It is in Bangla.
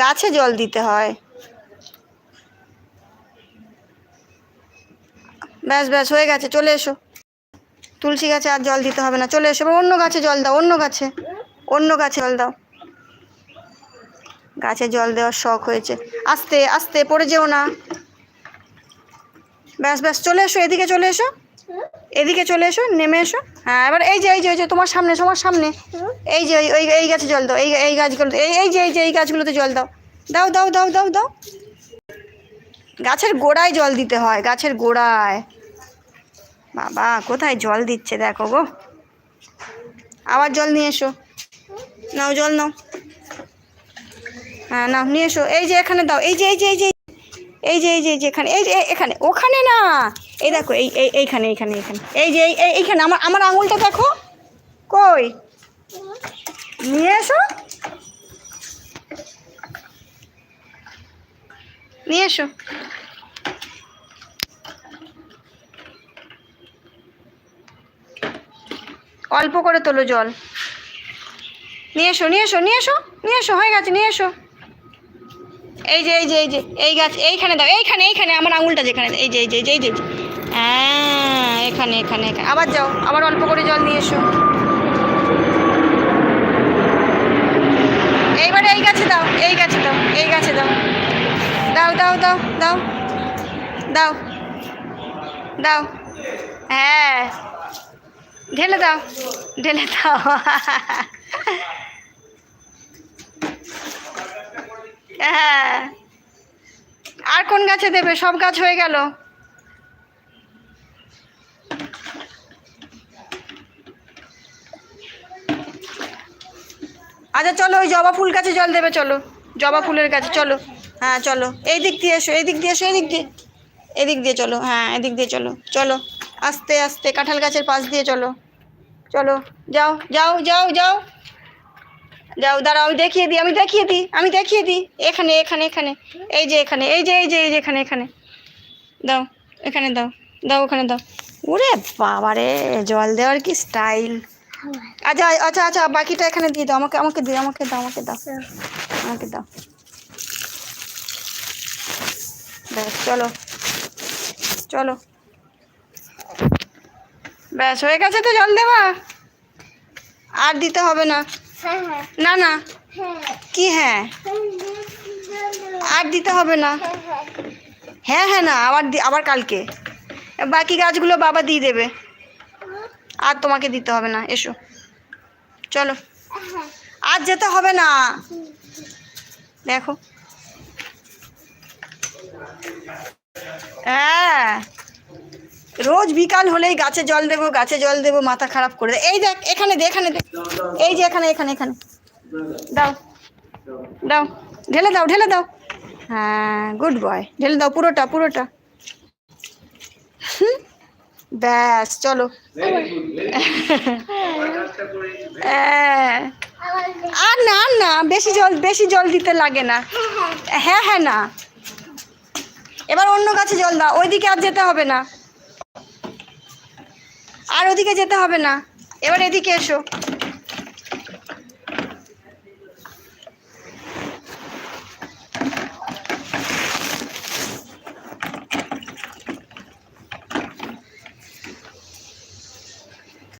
গাছে জল দিতে হয়। ব্যাস ব্যাস, হয়ে গেছে, চলে এসো। তুলসী গাছে আর জল দিতে হবে না, চলে এসো। অন্য গাছে জল দাও, অন্য গাছে অন্য গাছে জল দাও। গাছে জল দেওয়ার শখ হয়েছে। আস্তে আস্তে, পড়ে যেও না। ব্যাস ব্যাস, চলে এসো, এদিকে চলে এসো। এদিকে চলে এসো নেমে এসো হ্যাঁ এবার এই যে এই যে এই যে তোমার সামনে তোমার সামনে এই যে ওই এই গাছে জল দাও এই এই গাছগুলো এই এই যে এই যে এই গাছগুলোতে জল দাও দাও দাও দাও দাও দাও গাছের গোড়ায় জল দিতে হয় গাছের গোড়ায় বাবা কোথায় জল দিচ্ছে দেখো গো আবার জল নিয়ে এসো নাও জল নাও হ্যাঁ নাও নিয়ে এসো এই যে এখানে দাও এই যে এই যে এই যে এই যে এই যে এই যে এখানে এই যে এখানে ওখানে না এই দেখো, এই এই, এইখানে এইখানে এইখানে। এই যে, এই, এই- এইখানে, আমার আমার আঙুলটা দেখো। কই? নিয়ে এসো। নিয়ে এসো। অল্প করে তোলো জল। নিয়ে এসো নিয়ে এসো নিয়ে এসো নিয়ে এসো, হয়ে গেছে, নিয়ে এসো। এই যে এই যে এই যে, এই গাছ, এইখানে দাও, এইখানে এইখানে, আমার আঙুলটা যেখানে, এই যে এই যে এই যে হ্যাঁ এখানে এখানে এখানে। আবার যাও, আবার অল্প করে জল নিয়ে এসো। এইবারে এই গাছে দাও, এই গাছে দাও, এই গাছে দাও। দাও দাও দাও দাও। দাও। দাও। হ্যাঁ। ঢেলে দাও ঢেলে দাও হ্যাঁ আর কোন গাছে দেবে? সব গাছ হয়ে গেল। আচ্ছা চলো, ওই জবা ফুল গাছে জল দেবে, চলো। জবা ফুলের গাছে, চলো। হ্যাঁ চলো। এই দিক দিয়ে এসো, এই দিক দিয়ে এসো, এই দিক দিয়ে। এদিক দিয়ে চলো হ্যাঁ এদিক দিয়ে চলো। চলো, আস্তে আস্তে, কাঁঠাল গাছের পাশ দিয়ে চলো। চলো, যাও যাও যাও যাও। যাও, দাঁড়াও, আমি দেখিয়ে দিই, আমি দেখিয়ে দিই, আমি দেখিয়ে দিই। এখানে এখানে এখানে। এই যে এখানে, এই যে এই যে এই যে এখানে এখানে। দাও এখানে দাও দাও, ওখানে দাও। ওরে বাবারে, জল দেওয়ার কি স্টাইল? আচ্ছা আচ্ছা আচ্ছা বাকিটা এখানে দিয়ে দাও, আমাকে আমাকে দিও আমাকে দাও আমাকে দাও আমাকে দাও। ব্যাস, চলো চলো। ব্যাস, হয়ে গেছে তো জল দেওয়া? আর দিতে হবে না। না না। হ্যাঁ। কি হ্যাঁ? আর দিতে হবে না। হ্যাঁ হ্যাঁ। হ্যাঁ না আবার দি- আবার কালকে। বাকি গাছগুলো বাবা দিয়ে দেবে। আর তোমাকে দিতে হবে না। এসো। চলো। আর যেতে হবে না। দেখো। হ্যাঁ। রোজ বিকাল হলেই গাছে জল দেবো, গাছে জল দেবো, মাথা খারাপ করে এই দেখ, এখানে দে এখানে দে। এই যে এখানে এখানে এখানে। দাও। দাও। ঢেলে দাও ঢেলে দাও। হ্যাঁ গুড বয় ঢেলে দাও পুরোটা পুরোটা। ব্যাস, চলো। হ্যাঁ। আর না আর না, বেশি জল বেশি জল দিতে লাগে না। হ্যাঁ হ্যাঁ না। এবার অন্য গাছে জল দাও, ওইদিকে আর যেতে হবে না। ওদিকে যেতে হবে না। এবার এদিকে এসো।